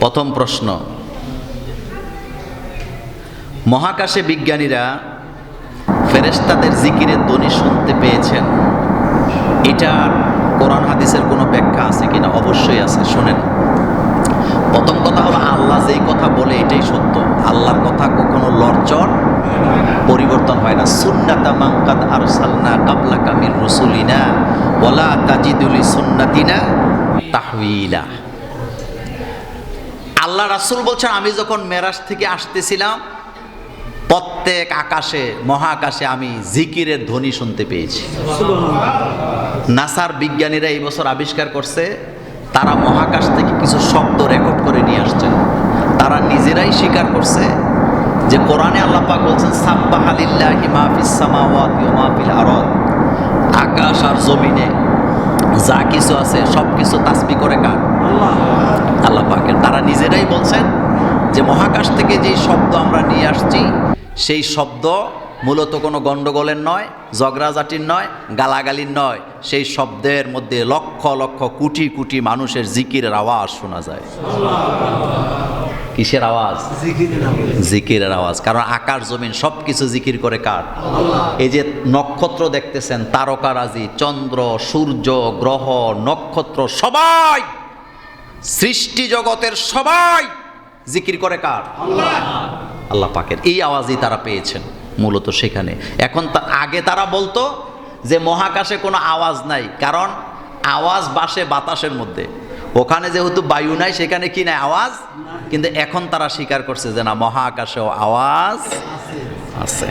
প্রথম প্রশ্ন। মহাকাশে বিজ্ঞানীরা ফেরেশতাদের জিকিরের ধ্বনি শুনতে পেয়েছেন। এটার কোরআন হাদিসের কোনো ব্যাখ্যা আছে কিনা? অবশ্যই আছে, শোনেন। প্রথম কথা হলো, আল্লাহ যেই কথা বলে এটাই সত্য। আল্লাহর কথা কখনো লরচর পরিবর্তন হয় না। সুন্নাতা মাঙ্কাদ আর সালনা কাবলা কামির রসুলিনা ওলা তাজিদুলি সুন্নাতিনা তাহবিলা আল্লাহ রাসূল বলছেন, আমি যখন মেরাজ থেকে আসতেছিলাম, প্রত্যেক আকাশে, মহাকাশে আমি জিকিরের ধ্বনি শুনতে পেয়েছি। নাসার বিজ্ঞানীরা এই বছর আবিষ্কার করছে, তারা মহাকাশ থেকে কিছু শব্দ রেকর্ড করে নিয়ে আসছেন। তারা নিজেরাই স্বীকার করছে যে কোরআনে আল্লাহ পাক বলছেন, সাব্বাহ আলিল্লাহি মাহফিস সামাওয়াতি ওয়া মাহফিল আরদ। আকাশ আর জমিনে যা কিছু আছে সব কিছু তাসবি করে কার? আল্লাহ বলছেন যে মহাকাশ থেকে যে শব্দ আমরা নিয়ে আসছি, সেই শব্দ মূলত কোনো গণ্ডগোলের নয়, ঝগড়াঝাটির নয়, গালাগালির নয়। সেই শব্দের মধ্যে লক্ষ লক্ষ কোটি কোটি মানুষের জিকিরের আওয়াজ শোনা যায়। কিসের আওয়াজ? জিকিরের আওয়াজ। কারণ আকাশ, জমিন সব কিছু জিকির করে কার? এই যে নক্ষত্র দেখতেছেন তারকারাজি চন্দ্র, সূর্য, গ্রহ, নক্ষত্র, সবাই! সৃষ্টি জগতের সবাই! জিকির করে কার? আল্লাহ। পাকের। এই আওয়াজই তারা পেয়েছেন মূলত সেখানে। এখন তা আগে তারা বলতো যে মহাকাশে কোনো আওয়াজ নাই কারণ আওয়াজ বাসে বাতাসের মধ্যে। ওখানে যেহেতু বায়ু নাই সেখানে কি নাই? আওয়াজ? কিন্তু এখন তারা স্বীকার করছে যে না মহাকাশেও আওয়াজ আছে।